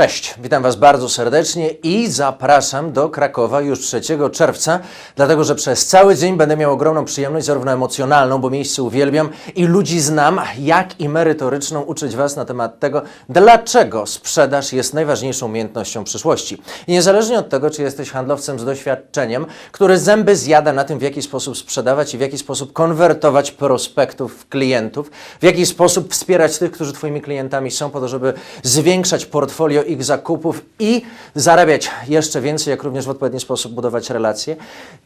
Cześć, witam Was bardzo serdecznie i zapraszam do Krakowa już 3 czerwca, dlatego że przez cały dzień będę miał ogromną przyjemność, zarówno emocjonalną, bo miejsce uwielbiam i ludzi znam, jak i merytoryczną uczyć Was na temat tego, dlaczego sprzedaż jest najważniejszą umiejętnością przyszłości. I niezależnie od tego, czy jesteś handlowcem z doświadczeniem, który zęby zjada na tym, w jaki sposób sprzedawać i w jaki sposób konwertować prospektów w klientów, w jaki sposób wspierać tych, którzy Twoimi klientami są, po to, żeby zwiększać portfolio ich zakupów i zarabiać jeszcze więcej, jak również w odpowiedni sposób budować relacje.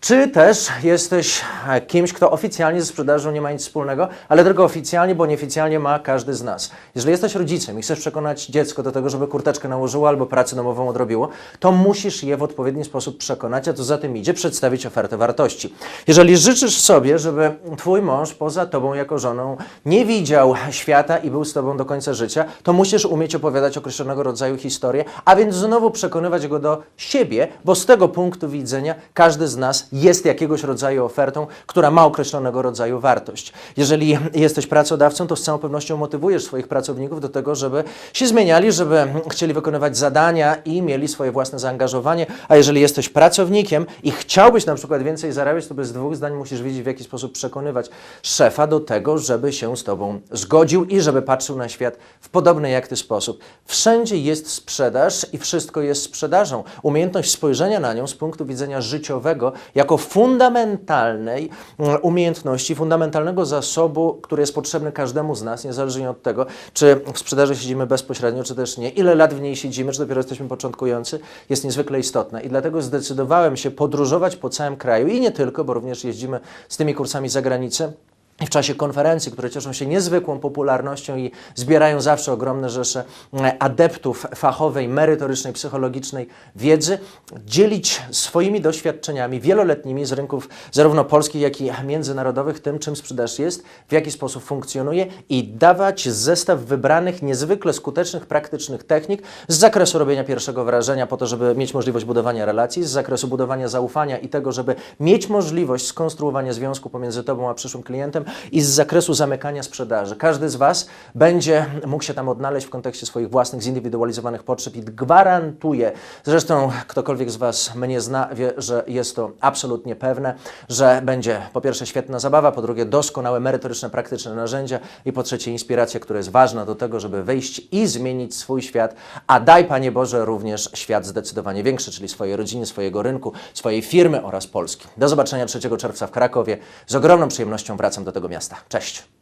Czy też jesteś e, kimś, kto oficjalnie ze sprzedażą nie ma nic wspólnego, ale tylko oficjalnie, bo nieoficjalnie ma każdy z nas. Jeżeli jesteś rodzicem i chcesz przekonać dziecko do tego, żeby kurteczkę nałożyło albo pracę domową odrobiło, to musisz je w odpowiedni sposób przekonać, a co za tym idzie, przedstawić ofertę wartości. Jeżeli życzysz sobie, żeby twój mąż poza tobą jako żoną nie widział świata i był z tobą do końca życia, to musisz umieć opowiadać określonego rodzaju historie, a więc znowu przekonywać go do siebie, bo z tego punktu widzenia każdy z nas jest jakiegoś rodzaju ofertą, która ma określonego rodzaju wartość. Jeżeli jesteś pracodawcą, to z całą pewnością motywujesz swoich pracowników do tego, żeby się zmieniali, żeby chcieli wykonywać zadania i mieli swoje własne zaangażowanie, a jeżeli jesteś pracownikiem i chciałbyś na przykład więcej zarabiać, to bez dwóch zdań musisz wiedzieć, w jaki sposób przekonywać szefa do tego, żeby się z tobą zgodził i żeby patrzył na świat w podobny jak ty sposób. Wszędzie jest sprzedaż i wszystko jest sprzedażą. Umiejętność spojrzenia na nią z punktu widzenia życiowego jako fundamentalnej mm, umiejętności, fundamentalnego zasobu, który jest potrzebny każdemu z nas, niezależnie od tego, czy w sprzedaży siedzimy bezpośrednio, czy też nie, ile lat w niej siedzimy, czy dopiero jesteśmy początkujący, jest niezwykle istotne. I dlatego zdecydowałem się podróżować po całym kraju i nie tylko, bo również jeździmy z tymi kursami za granicę. W czasie konferencji, które cieszą się niezwykłą popularnością i zbierają zawsze ogromne rzesze e, adeptów fachowej, merytorycznej, psychologicznej wiedzy, dzielić swoimi doświadczeniami wieloletnimi z rynków zarówno polskich, jak i międzynarodowych tym, czym sprzedaż jest, w jaki sposób funkcjonuje i dawać zestaw wybranych, niezwykle skutecznych, praktycznych technik z zakresu robienia pierwszego wrażenia, po to, żeby mieć możliwość budowania relacji, z zakresu budowania zaufania i tego, żeby mieć możliwość skonstruowania związku pomiędzy Tobą a przyszłym klientem i z zakresu zamykania sprzedaży. Każdy z Was będzie mógł się tam odnaleźć w kontekście swoich własnych, zindywidualizowanych potrzeb i gwarantuję, zresztą ktokolwiek z Was mnie zna, wie, że jest to absolutnie pewne, że będzie po pierwsze świetna zabawa, po drugie doskonałe, merytoryczne, praktyczne narzędzia i po trzecie inspiracja, która jest ważna do tego, żeby wyjść i zmienić swój świat, a daj Panie Boże również świat zdecydowanie większy, czyli swojej rodziny, swojego rynku, swojej firmy oraz Polski. Do zobaczenia 3 czerwca w Krakowie. Z ogromną przyjemnością wracam do tego miasta. Cześć!